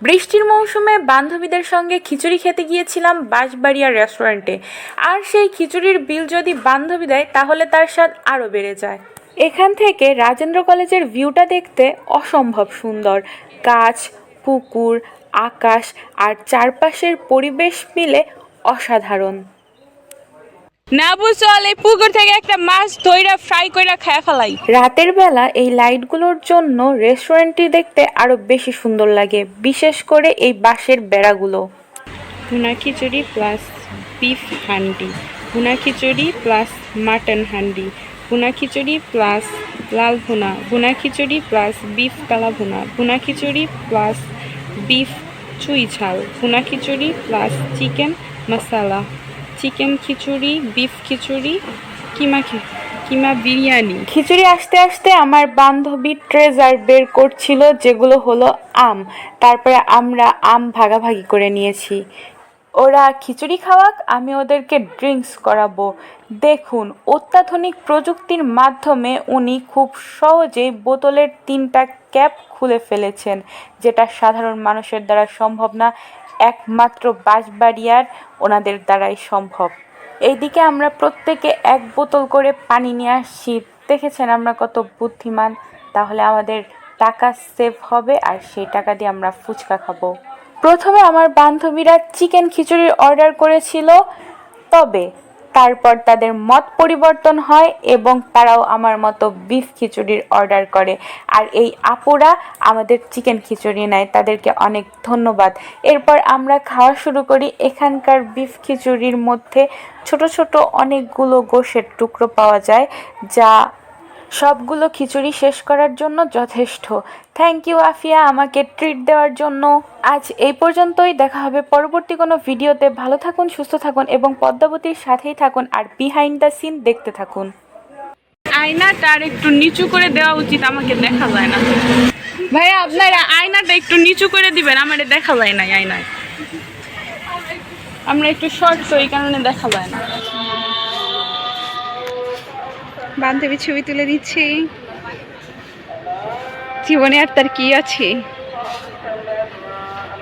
বৃষ্টির মৌসুমে বান্ধবীদের সঙ্গে খিচুড়ি খেতে গিয়েছিলাম বাঁশবাড়িয়া রেস্টুরেন্টে আর সেই খিচুড়ির বিল যদি বান্ধবী দেয়, তাহলে তার স্বাদ আরও বেড়ে যায়। এখান থেকে রাজেন্দ্র কলেজের ভিউটা দেখতে অসম্ভব সুন্দর। গাছ, পুকুর, আকাশ আর চারপাশের পরিবেশ মিলে অসাধারণ। না বুঝল এই পুকুর থেকে একটা মাছ ধইরা ফ্রাই কইরা খায় ফেলাই। রাতের বেলা এই লাইটগুলোর জন্য রেস্টুরেন্টটি দেখতে আরও বেশি সুন্দর লাগে বিশেষ করে এই বাঁশের বেড়াগুলো। ভুনা খিচুড়ি প্লাস বিফ হান্ডি ভুনা খিচুড়ি প্লাস মাটন হান্ডি ভুনা খিচুড়ি প্লাস লাল ভুনা ভুনা খিচুড়ি প্লাস বিফ কালা ভুনা ভুনা খিচুড়ি প্লাস বিফ চুই ঝাল ভুনা খিচুড়ি প্লাস চিকেন মশালা চিকেন খিচুড়ি, বিফ খিচুড়ি, কিমা কিমা বিরিয়ানি। খিচুড়ি আসতে আসতে আমার বান্ধবী ট্রেজার বের করছিল, যেগুলো হলো আম। তারপরে আমরা আম ভাগাভাগি করে নিয়েছি। ওরা খিচুড়ি খাওয়াক, আমি ওদেরকে ড্রিঙ্কস করাবো। দেখুন, অত্যাধুনিক প্রযুক্তির মাধ্যমে উনি খুব সহজেই বোতলের তিনটা ক্যাপ খুলে ফেলেছেন, যেটা সাধারণ মানুষের দ্বারা সম্ভব না, একমাত্র বাঁশবাড়িয়ার ওনাদের দ্বারাই সম্ভব। এইদিকে আমরা প্রত্যেকে এক বোতল করে পানি নিয়ে আসছি। দেখেছেন আমরা কত বুদ্ধিমান? তাহলে আমাদের টাকা সেভ হবে আর সেই টাকা দিয়ে আমরা ফুচকা খাব। প্রথমে আমার বান্ধবীরা চিকেন খিচুড়ির অর্ডার করেছিল, তবে তারপর তাদের মত পরিবর্তন হয় এবং তারাও আমার মতো বিফ খিচুড়ির অর্ডার করে। আর এই আপুরা আমাদের চিকেন খিচুড়ি নেয়, তাদেরকে অনেক ধন্যবাদ। এরপর আমরা খাওয়া শুরু করি। এখানকার বিফ খিচুড়ির মধ্যে ছোট ছোট অনেকগুলো গোশের টুকরো পাওয়া যায়, যা সবগুলো খিচুড়ি শেষ করার জন্য যথেষ্ট। থ্যাংক ইউ আফিয়া, আমাকে ট্রিট দেওয়ার জন্য। আজ এই পর্যন্তই, দেখা হবে পরবর্তী কোনো ভিডিওতে। ভালো থাকুন, সুস্থ থাকুন এবং পদ্মাবতীর সাথেই থাকুন আর বিহাইন্ড দ্য সিন দেখতে থাকুন। আয়নাটা আর একটু নিচু করে দেওয়া উচিত, আমাকে দেখা যায় না। ভাইয়া, আপনারা আয়নাটা একটু নিচু করে দিবেন, আমার দেখা যায় না আয়নায়। আমরা একটু শর্ট তো, এই কারণে দেখা যায় না। বান্ধবী ছবি তুলে দিচ্ছি। জীবনে আর তার কি আছে?